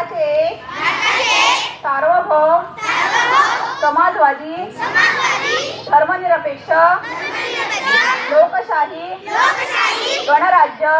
भारताचे सार्वभौम समाजवादी धर्मनिरपेक्ष लोकशाही गणराज्य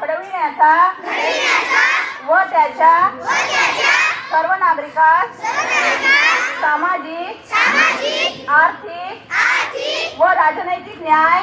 घडविण्याचा व त्याच्या सर्व नागरिकास सामाजिक आर्थिक व राजनैतिक न्याय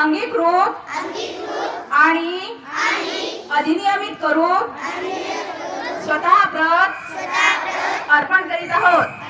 अंगीकृत. आणि अधिनियमित करून स्वतः प्रत अर्पण करीत आहोत.